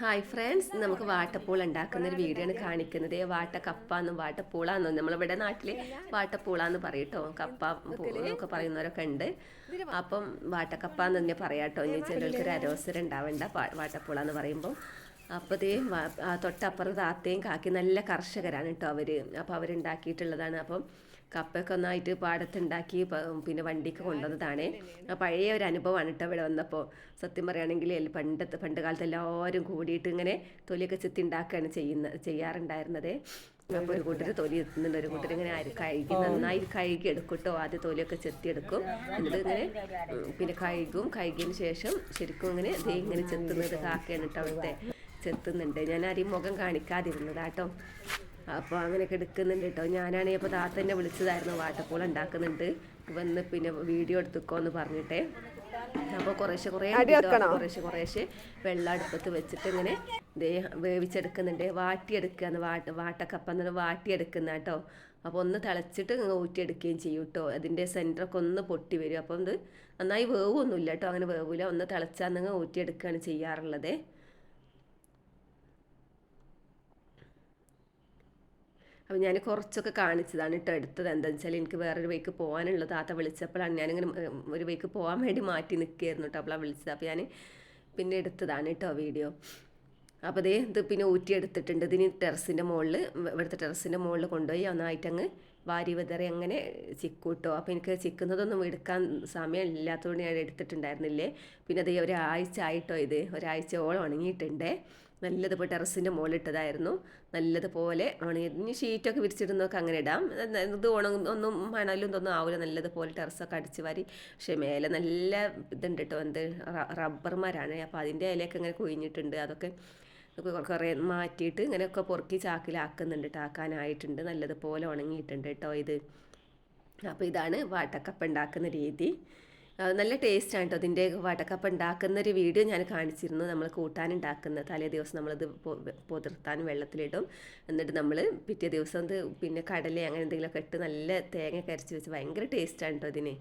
Hi friends നമുക്ക് വാട്ടപ്പൂൾ ഉണ്ടാക്കുന്ന ഒരു വീഡിയോ ആണ് കാണിക്കുന്നത്. വാട്ട കപ്പ എന്നും വാട്ടപ്പൂളാന്നും. നമ്മളിവിടെ നാട്ടിൽ വാട്ടപ്പൂളാന്ന് പറയട്ടോ കപ്പ എന്നൊക്കെ പറയുന്നവരൊക്കെ ഉണ്ട്. അപ്പം വാട്ടക്കപ്പ എന്ന് തന്നെ പറയാട്ടോ ഇനി ചിലർക്ക് ഒരു അരോസരം ഉണ്ടാവണ്ട. വാട്ടപ്പൂള എന്ന് പറയുമ്പോൾ ആ തൊട്ടപ്പുറത്ത് താത്തയും കാക്കി നല്ല കർഷകരാണ് കേട്ടോ അവർ അപ്പോൾ അവരുണ്ടാക്കിയിട്ടുള്ളതാണ്. അപ്പം കപ്പയൊക്കെ ഒന്നായിട്ട് പാടത്തുണ്ടാക്കി പിന്നെ വണ്ടിക്ക് കൊണ്ടുവന്നതാണ്. പഴയ ഒരു അനുഭവമാണ് കേട്ടോ ഇവിടെ വന്നപ്പോൾ സത്യം പറയുകയാണെങ്കിൽ പണ്ടത്തെ പണ്ട് കാലത്ത് എല്ലാവരും കൂടിയിട്ട് ഇങ്ങനെ തൊലിയൊക്കെ ചെത്തി ഉണ്ടാക്കുകയാണ് ചെയ്യുന്ന ചെയ്യാറുണ്ടായിരുന്നത്. അപ്പോൾ ഒരു കൂട്ടർ തൊലി എത്തുന്നുണ്ട് ഒരു കൂട്ടർ ഇങ്ങനെ ആര് കഴുകി നന്നായി കഴുകി എടുക്കും കേട്ടോ ആദ്യം തൊലിയൊക്കെ ചെത്തിയെടുക്കും. എന്നിട്ട് ഇങ്ങനെ പിന്നെ കഴുകും. കഴുകിയതിന് ശേഷം ശരിക്കും ഇങ്ങനെ ദേ ഇങ്ങനെ ചെത്തുന്നത് കാക്കയാണ് കേട്ടോ അവിടുത്തെ ചെത്തുന്നുണ്ട്. ഞാൻ ആരെയും മുഖം കാണിക്കാതിരുന്നതാട്ടോ. അപ്പോൾ അങ്ങനെയൊക്കെ എടുക്കുന്നുണ്ട് കേട്ടോ. ഞാനാണെങ്കിൽ അപ്പോൾ താത്തന്നെ വിളിച്ചതായിരുന്നു. വാട്ടപ്പൂൾ ഉണ്ടാക്കുന്നുണ്ട്. വന്ന് പിന്നെ വീഡിയോ എടുത്തുക്കോ എന്ന് പറഞ്ഞിട്ടേ. അപ്പോൾ കുറേശ്ശെ കുറേ കുറേശ്ശെ കുറേശ്ശെ വെള്ളം അടുപ്പത്ത് വെച്ചിട്ട് ഇങ്ങനെ ദേ വേവിച്ചെടുക്കുന്നുണ്ട്. വാട്ടിയെടുക്കുകയെന്ന് വാട്ട വാട്ടക്കപ്പ എന്ന് വാട്ടിയെടുക്കുന്ന കേട്ടോ. അപ്പോൾ ഒന്ന് തിളച്ചിട്ട് ഊറ്റിയെടുക്കുകയും ചെയ്യും കേട്ടോ. അതിന്റെ സെന്ററൊക്കെ ഒന്ന് പൊട്ടി വരും. അപ്പം ഇത് നന്നായി വേവൊന്നുമില്ല കേട്ടോ. അങ്ങനെ വേവില്ല ഒന്ന് തിളച്ചാൽ നിങ്ങൾ ഊറ്റിയെടുക്കുകയാണ് ചെയ്യാറുള്ളത്. അപ്പോൾ ഞാൻ കുറച്ചൊക്കെ കാണിച്ചതാണ് കേട്ടോ എടുത്തത്. എന്താണെന്ന് വെച്ചാൽ എനിക്ക് വേറൊരു വഴിക്ക് പോകാനുള്ള താത്ത വിളിച്ചപ്പോഴാണ് ഞാനിങ്ങനെ ഒരു വഴിക്ക് പോകാൻ വേണ്ടി മാറ്റി നിൽക്കുകയായിരുന്നു കേട്ടോ. അപ്പോൾ വിളിച്ചത്. അപ്പോൾ ഞാൻ പിന്നെ എടുത്തതാണ് കേട്ടോ വീഡിയോ. അപ്പോൾ അതേ ഇത് പിന്നെ ഊറ്റി എടുത്തിട്ടുണ്ട്. ഇതിന് ടെറസിന്റെ മുകളിൽ ഇവിടുത്തെ ടെറസിന്റെ മുകളിൽ കൊണ്ടുപോയി. ഒന്നായിട്ടങ്ങ് വാരി വിതറി അങ്ങനെ ചിക്കൂട്ടോ. അപ്പോൾ എനിക്ക് ചിക്കുന്നതൊന്നും എടുക്കാൻ സമയം ഇല്ലാത്തതുകൊണ്ട് ഞാൻ എടുത്തിട്ടുണ്ടായിരുന്നില്ലേ. പിന്നെ അത് ഒരാഴ്ച ആയിട്ടോ ഇത് ഒരാഴ്ചയോളം ഉണങ്ങിയിട്ടുണ്ടേ. നല്ലതുപോലെ ടെറസിന്റെ മുകളിലിട്ടതായിരുന്നു. നല്ലതുപോലെ ഉണങ്ങി ഷീറ്റൊക്കെ വിരിച്ചിടുന്നൊക്കെ അങ്ങനെ ഇടാം. ഇത് ഉണങ്ങും ഒന്നും മണലും ഇതൊന്നും ആവില്ല നല്ലതുപോലെ ടെറസൊക്കെ അടിച്ച് വാരി. പക്ഷേ മേലെ നല്ല ഇതുണ്ട് കേട്ടോ. എന്ത് റബ്ബർമാരാണ്. അപ്പോൾ അതിന്റെ ഇലയൊക്കെ ഇങ്ങനെ കുഴിഞ്ഞിട്ടുണ്ട്. അതൊക്കെ കുറേ മാറ്റിയിട്ട് ഇങ്ങനെയൊക്കെ പൊറുക്കി ചാക്കിലാക്കുന്നുണ്ട് ആക്കാനായിട്ടുണ്ട്. നല്ലതുപോലെ ഉണങ്ങിയിട്ടുണ്ട് കേട്ടോ ഇത്. അപ്പോൾ ഇതാണ് വാട്ടക്കപ്പ ഉണ്ടാക്കുന്ന രീതി. നല്ല ടേസ്റ്റാണ് കേട്ടോ അതിന്റെ വടക്കപ്പ ഉണ്ടാക്കുന്ന ഒരു വീഡിയോ ഞാൻ കാണിച്ചിരുന്നു. നമ്മൾ കൂട്ടാൻ ഉണ്ടാക്കുന്ന തലേ ദിവസം നമ്മളിത് പുതിർത്താൻ വെള്ളത്തിലിടും. എന്നിട്ട് നമ്മൾ പിറ്റേ ദിവസം പിന്നെ കടല അങ്ങനെ എന്തെങ്കിലുമൊക്കെ ഇട്ട് നല്ല തേങ്ങ കരച്ച് വെച്ച് ഭയങ്കര ടേസ്റ്റാണ് കേട്ടോ ഇതിന്.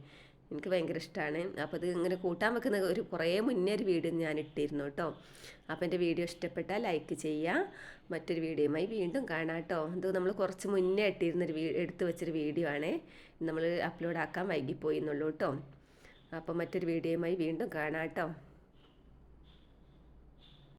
എനിക്ക് ഭയങ്കര ഇഷ്ടമാണ് അപ്പോൾ ഇത് ഇങ്ങനെ കൂട്ടാൻ വെക്കുന്ന ഒരു കുറേ മുന്നേ ഒരു വീഡിയോ ഞാൻ ഇട്ടിരുന്നു കേട്ടോ. അപ്പോൾ എന്റെ വീഡിയോ ഇഷ്ടപ്പെട്ടാൽ ലൈക്ക് ചെയ്യുക. മറ്റൊരു വീഡിയോയുമായി വീണ്ടും കാണാം കേട്ടോ. ഇത് നമ്മൾ കുറച്ച് മുന്നേ ഇട്ടിരുന്നൊരു വീ എടുത്ത് വെച്ചൊരു വീഡിയോ ആണ്. നമ്മൾ അപ്ലോഡ് ആക്കാൻ വൈകിപ്പോയി എന്നുള്ളൂ കേട്ടോ. അപ്പോൾ മറ്റൊരു വീഡിയോയുമായി വീണ്ടും കാണാം കേട്ടോ.